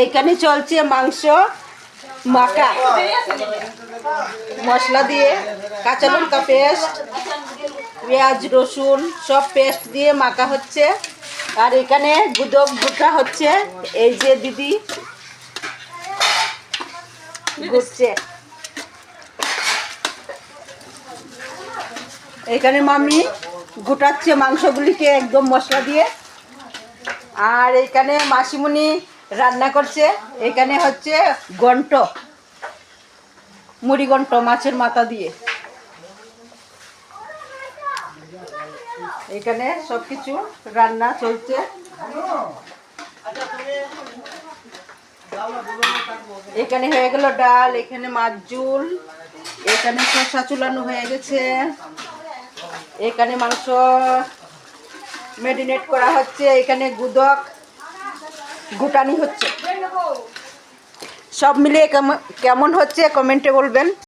এইখানে চলছে মাংস মাকা মশলা দিয়ে, কাঁচা লঙ্কা পেস্ট, পেঁয়াজ, রসুন, সব পেস্ট দিয়ে মাখা হচ্ছে। আর এখানে গুদক গুটা হচ্ছে। এই যে দিদি ঘুরছে। এখানে মামি গুটাচ্ছে মাংসগুলিকে একদম মশলা দিয়ে। আর এখানে মাসিমণি রান্না করছে। এখানে হচ্ছে গন্ট। মুড়ি গন্ট মাছের মাথা দিয়ে। এখানে সব কিছু রান্না চলছে। এখানে হয়ে গেল ডাল, এখানে মাছ ঝুল, এখানে শসা চুলানো হয়ে গেছে। এখানে মাংস মেরিনেট করা হচ্ছে। এখানে গুদক। গুটানি হচ্ছে। সব মিলিয়ে কেমন হচ্ছে? কমেন্টে বলবেন।